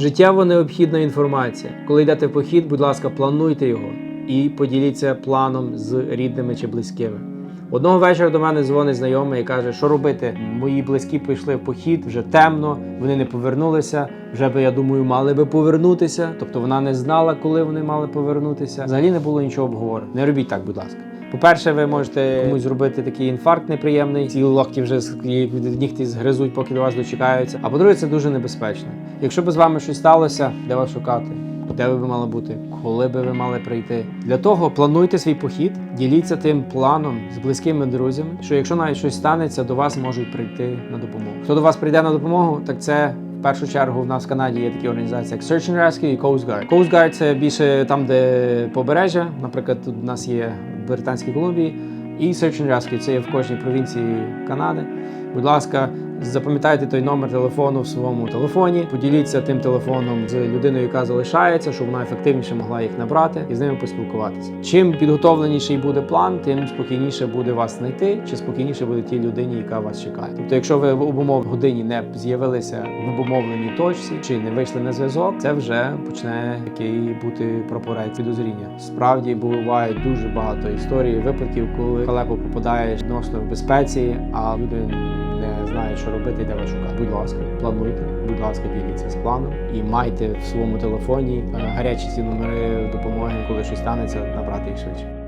Життєво необхідна інформація. Коли йдете в похід, будь ласка, плануйте його і поділіться планом з рідними чи близькими. Одного вечора до мене дзвонить знайомий і каже, що робити. Мої близькі пішли в похід, вже темно, вони не повернулися. Вже би, я думаю, мали би повернутися. Тобто вона не знала, коли вони мали повернутися. Взагалі не було нічого обговорено. Не робіть так, будь ласка. По-перше, ви можете комусь зробити такий інфаркт неприємний, ці локті вже нігті згризуть, поки до вас дочекаються. А по-друге, це дуже небезпечно. Якщо б з вами щось сталося, де вас шукати? Де ви мали бути? Коли би ви мали прийти? Для того плануйте свій похід, діліться тим планом з близькими друзями, що якщо навіть щось станеться, до вас можуть прийти на допомогу. Хто до вас прийде на допомогу, так це. В першу чергу в нас в Канаді є такі організації, як Search and Rescue і Coast Guard. Coast Guard – це більше там, де побережжя. Наприклад, тут у нас є Британській Колумбії. І Search and це є в кожній провінції Канади. Будь ласка, запам'ятайте той номер телефону в своєму телефоні. Поділіться тим телефоном з людиною, яка залишається, щоб вона ефективніше могла їх набрати і з ними поспілкуватися. Чим підготовленіший буде план, тим спокійніше буде вас знайти, чи спокійніше буде тій людині, яка вас чекає. Тобто, якщо ви в обумовленій годині не з'явилися в обумовленій точці чи не вийшли на зв'язок, це вже почне який бути прапорець підозріння. Справді буває дуже багато історій, випадків, коли в халепу попадаєш відносно в безпеці, а люди не знає, що робити де вас шукати. Будь ласка, плануйте, будь ласка, діліться з планом і майте в своєму телефоні е, гарячі ці номери допомоги, коли щось станеться, набрати їх швидше.